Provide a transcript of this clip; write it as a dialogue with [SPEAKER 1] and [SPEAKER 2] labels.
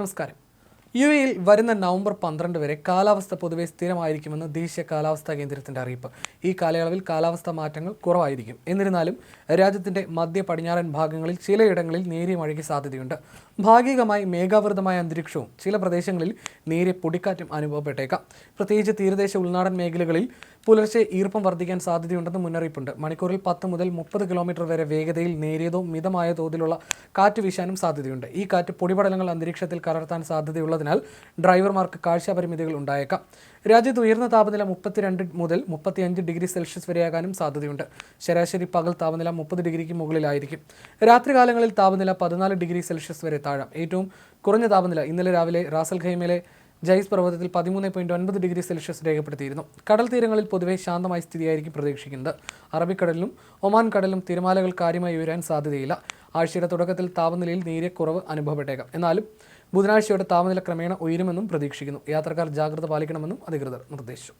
[SPEAKER 1] നമസ്കാരം. യു എയിൽ വരുന്ന നവംബർ പന്ത്രണ്ട് വരെ കാലാവസ്ഥ പൊതുവെ സ്ഥിരമായിരിക്കുമെന്ന് ദേശീയ കാലാവസ്ഥാ കേന്ദ്രത്തിന്റെ അറിയിപ്പ്. ഈ കാലയളവിൽ കാലാവസ്ഥാ മാറ്റങ്ങൾ കുറവായിരിക്കും. എന്നിരുന്നാലും രാജ്യത്തിന്റെ മധ്യ പടിഞ്ഞാറൻ ഭാഗങ്ങളിൽ ചിലയിടങ്ങളിൽ നേരിയ മഴയ്ക്ക് സാധ്യതയുണ്ട്. ഭാഗികമായി മേഘാവൃതമായ അന്തരീക്ഷവും ചില പ്രദേശങ്ങളിൽ നേരിയ പൊടിക്കാറ്റും അനുഭവപ്പെട്ടേക്കാം. പ്രത്യേകിച്ച് തീരദേശ ഉൾനാടൻ മേഖലകളിൽ പുലർച്ചെ ഈർപ്പം വർദ്ധിക്കാൻ സാധ്യതയുണ്ടെന്ന് മുന്നറിയിപ്പുണ്ട്. മണിക്കൂറിൽ പത്ത് മുതൽ മുപ്പത് കിലോമീറ്റർ വരെ വേഗതയിൽ നേരിയതോ മിതമായ തോതിലുള്ള കാറ്റ് വീശാനും സാധ്യതയുണ്ട്. ഈ കാറ്റ് പൊടിപടലങ്ങൾ അന്തരീക്ഷത്തിൽ കലർത്താൻ സാധ്യതയുള്ളതിനാൽ ഡ്രൈവർമാർക്ക് കാഴ്ച പരിമിതികൾ ഉണ്ടായേക്കാം. രാജ്യത്ത് ഉയർന്ന താപനില മുപ്പത്തിരണ്ട് മുതൽ മുപ്പത്തിയഞ്ച് ഡിഗ്രി സെൽഷ്യസ് വരെയാകാനും സാധ്യതയുണ്ട്. ശരാശരി പകൽ താപനില മുപ്പത് ഡിഗ്രിക്ക് മുകളിലായിരിക്കും. രാത്രികാലങ്ങളിൽ താപനില പതിനാല് ഡിഗ്രി സെൽഷ്യസ് വരെ താഴാം. ഏറ്റവും കുറഞ്ഞ താപനില ഇന്നലെ രാവിലെ റാസൽ ഖൈമയിലെ ജയ്സ് പർവതത്തിൽ പതിമൂന്ന് പോയിന്റ് ഒൻപത് ഡിഗ്രി സെൽഷ്യസ് രേഖപ്പെടുത്തിയിരുന്നു. കടൽ തീരങ്ങളിൽ പൊതുവെ ശാന്തമായ സ്ഥിതിയായിരിക്കും പ്രതീക്ഷിക്കുന്നത്. അറബിക്കടലിലും ഒമാൻ കടലിലും തിരമാലകൾ കാര്യമായി ഉയരാൻ സാധ്യതയില്ല. ആഴ്ചയുടെ തുടക്കത്തിൽ താപനിലയിൽ നേരിയ കുറവ് അനുഭവപ്പെട്ടേക്കാം. എന്നാലും ബുധനാഴ്ചയോടെ താപനില ക്രമേണ ഉയരുമെന്നും പ്രതീക്ഷിക്കുന്നു. യാത്രക്കാർ ജാഗ്രത പാലിക്കണമെന്നും അധികൃതർ നിർദ്ദേശിച്ചു.